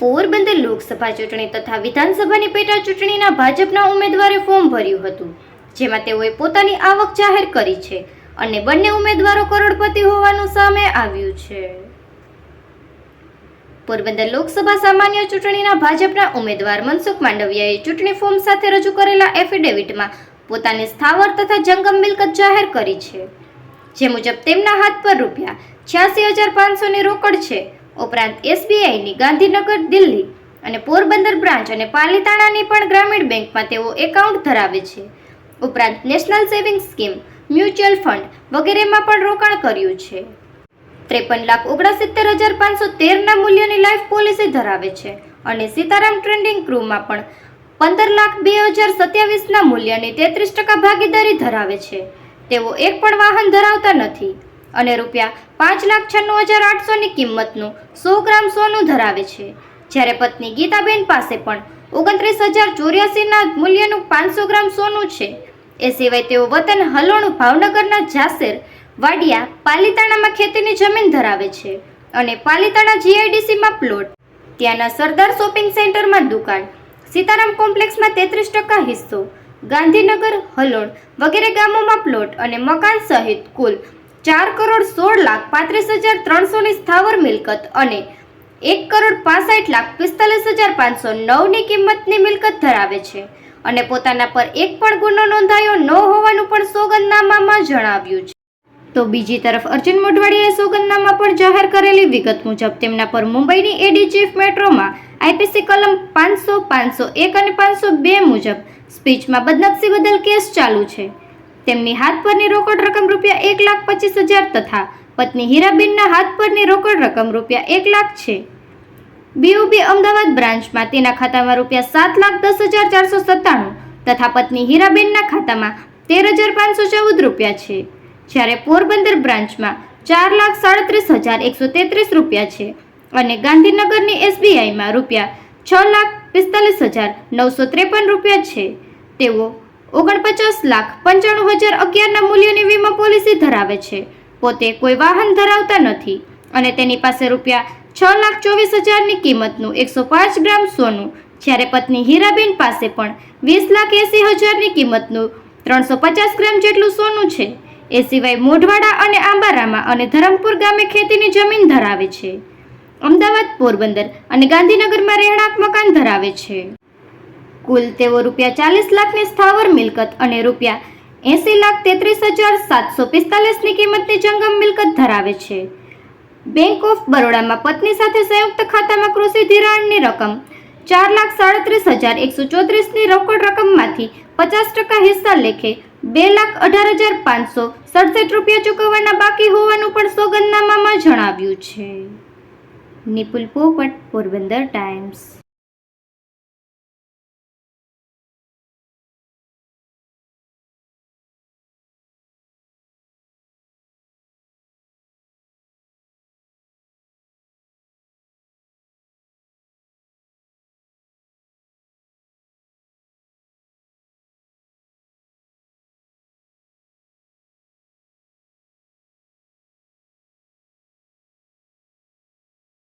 પોરબંદર લોકસભા ચૂંટણી તથા વિધાનસભાની પેટા ચૂંટણીના ભાજપના ઉમેદવારે ફોર્મ ભર્યું હતું, જેમાં તેઓએ પોતાની આવક જાહેર કરી છે અને બંને ઉમેદવારો કરોડપતિ હોવાનું સામે આવ્યું છે. પોરબંદર લોકસભા સામાન્ય ચૂંટણીના ભાજપના ઉમેદવાર મનસુખ માંડવિયાએ ચૂંટણી ફોર્મ સાથે રજૂ કરેલા એફિડેવિટમાં પોતાની સ્થાવર તથા જંગમ મિલકત જાહેર કરી છે, જે મુજબ તેમના હાથ પર રૂપિયા છ્યાસી હજાર પાંચસોની રોકડ છે ઉપરાંત એસબીઆઈની ગાંધીનગર, દિલ્હી અને પોરબંદર બ્રાન્ચ અને પાલીતાણાની પણ ગ્રામીણ બેંકમાં તેઓ એકાઉન્ટ ધરાવે છે. ઉપરાંત national saving scheme, mutual fund વગેરેમાં પણ રોકાણ કર્યું છે. ત્રેપન લાખ ઓગણસિત્તેર હજાર પાંચસો તેરના મૂલ્યની લાઈફ પોલિસી ધરાવે છે અને સીતારામ ટ્રેન્ડિંગ ક્રૂમાં પણ પંદર લાખ બે હજાર સત્યાવીસના મૂલ્યની તેત્રીસ ટકા ભાગીદારી ધરાવે છે. તેઓ એક પણ વાહન ધરાવતા નથી. અને રૂપિયા પાંચ લાખ છન્નું હજાર આઠસોની કિંમતનું સો ગ્રામ સોનું ધરાવે છે. જ્યારે પત્ની ગીતાબેન પાસે પણ ઓગણત્રીસ હજાર ચોર્યાસીના મૂલ્યનું પાંચસો ગ્રામ સોનું છે. એ સિવાય તેઓ વતન હલોણ ભાવનગરના જાસેર, વાડિયા, પાલીતાણામાં ખેતીની જમીન ધરાવે છે અને પાલીતાણા જીઆઈડીસીમાં પ્લોટ, ત્યાંના સરદાર શોપિંગ સેન્ટરમાં દુકાન, સીતારામ કોમ્પ્લેક્સમાં તેત્રીસ ટકા હિસ્સો, ગાંધીનગર, હલોણ વગેરે ગામોમાં પ્લોટ અને મકાન સહિત કુલ ચાર કરોડ સોળ લાખ પાંત્રીસ હજાર ત્રણસોની સ્થાવર મિલકત અને એક કરોડ પાસઠ લાખ પિસ્તાલીસ હજાર પાંચસો નવની કિંમતની મિલકત ધરાવે છે. અને પોતાના પર એક પણ ગુનો નોંધાયો ન હોવાનું પણ સોગંદનામામાં જણાવ્યું છે. તો બીજી તરફ અર્જુન મોઢવાડીએ સોગંદનામા પર જાહેર કરેલી વિગત મુજબ તેમના પર મુંબઈની એડી ચીફ મેટ્રોમાં આઈપીસી કલમ પાંચસો પાંચસો એક અને પાંચસો બે મુજબ સ્પીચમાં બદનક્ષી બદલ કેસ ચાલુ છે. તેમની હાથ પરની રોકડ રકમ રૂપિયા એક લાખ પચીસ હજાર તથા પત્ની હીરાબેનના હાથ પરની રોકડ રકમ રૂપિયા એક લાખ છે. બીઓબી અમદાવાદ બ્રાન્ચમાં તેના ખાતામાં રૂપિયા સાત લાખ દસ હજાર ચારસો સત્તાણું તથા પત્ની હીરાબેનના ખાતામાં તેર હજાર પાંચસો ચૌદ રૂપિયા છે. જ્યારે પોરબંદર બ્રાન્ચમાં ચાર લાખ સાડત્રીસ હજાર એકસો તેત્રીસ રૂપિયા છે અને ગાંધીનગરની એસબીઆઈમાં રૂપિયા છ લાખ પિસ્તાલીસ હજાર નવસો ત્રેપન રૂપિયા છે. તેઓ ઓગણપચાસ લાખ પંચાણું હજાર અગિયારના મૂલ્યની વીમા પોલિસી ધરાવે છે. પોતે કોઈ વાહન ધરાવતા નથી અને તેની પાસે રૂપિયા છ લાખ ચોવીસ હજારની કિંમતનું એકસો પાંચ ગ્રામ સોનું, જ્યારે પત્ની હીરાબેન પાસે પણ વીસ લાખ એંસી હજારની કિંમતનું ત્રણસો પચાસ ગ્રામ જેટલું સોનું છે. એ સિવાય મોઢવાડા અને આંબારામાં અને ધરમપુર ગામે ખેતીની જમીન ધરાવે છે. અમદાવાદ પોરબંદર અને ગાંધીનગરમાં રહેણાંક મકાન ધરાવે છે. કુલ તેઓ રૂપિયા ચાલીસ લાખની સ્થાવર મિલકત અને રૂપિયા એંસી લાખ તેત્રીસ હજાર સાતસો પિસ્તાલીસની કિંમતની જંગમ મિલકત ધરાવે છે. બેંક ઓફ બરોડામાં પત્ની સાથે સંયુક્ત ખાતામાં કૃષિ ધિરાણની રકમ ચાર લાખ સાડત્રીસ હજાર એકસો ચોત્રીસની રોકડ રકમમાંથી પચાસ ટકા હિસ્સા લેખે બે લાખ અઢાર હજાર પાંચસો સડસઠ રૂપિયા ચૂકવવાના બાકી હોવાનું પણ સોગંદનામામાં જણાવ્યું છે. નિપુલ પોપટ, પોરબંદર ટાઈમ્સ